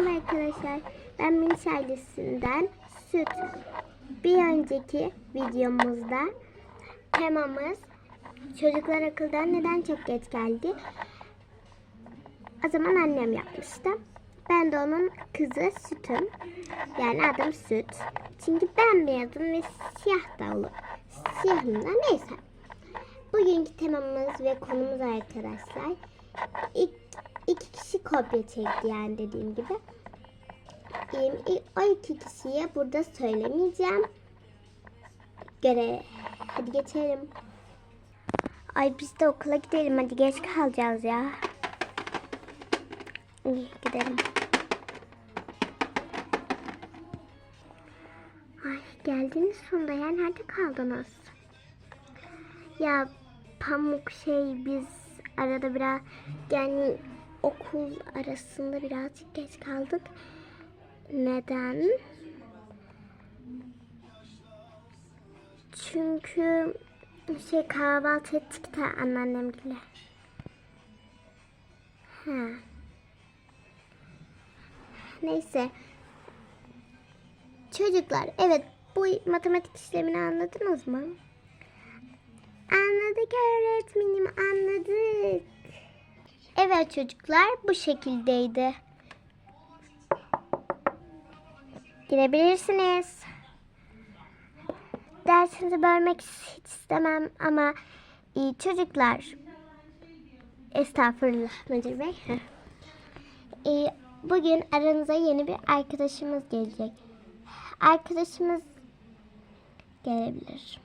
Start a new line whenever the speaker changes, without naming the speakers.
Merhaba arkadaşlar. Ben Miniş ailesinden Süt. Bir önceki videomuzda temamız çocuklar akıldan neden çok geç geldi? O zaman annem yapmıştı. Ben de onun kızı Süt'üm. Yani adım Süt. Çünkü ben beyazım ve siyah da olur. Siyahım da neyse. Bugünkü temamız ve konumuz arkadaşlar. İlk, iki kişi kopya çekti yani dediğim gibi. O iki kişiye burada söylemeyeceğim. Göre hadi geçelim. Ay biz de okula gidelim hadi geç kalacağız ya. İyi gidelim. Ay geldiniz sonunda ya nerede kaldınız? Ya pamuk şey biz arada biraz yani okul arasında birazcık geç kaldık. Neden? Çünkü şey kahvaltı ettik de anneannemle. Ha. Neyse. Çocuklar evet bu matematik işlemini anladınız mı? Anladık öğretmenim. Evet çocuklar bu şekildeydi. Girebilirsiniz. Dersinizi bölmek hiç istemem ama iyi çocuklar. Estağfurullah Müdür Bey. Ee, bugün aranıza yeni bir arkadaşımız gelecek. Arkadaşımız gelebilir.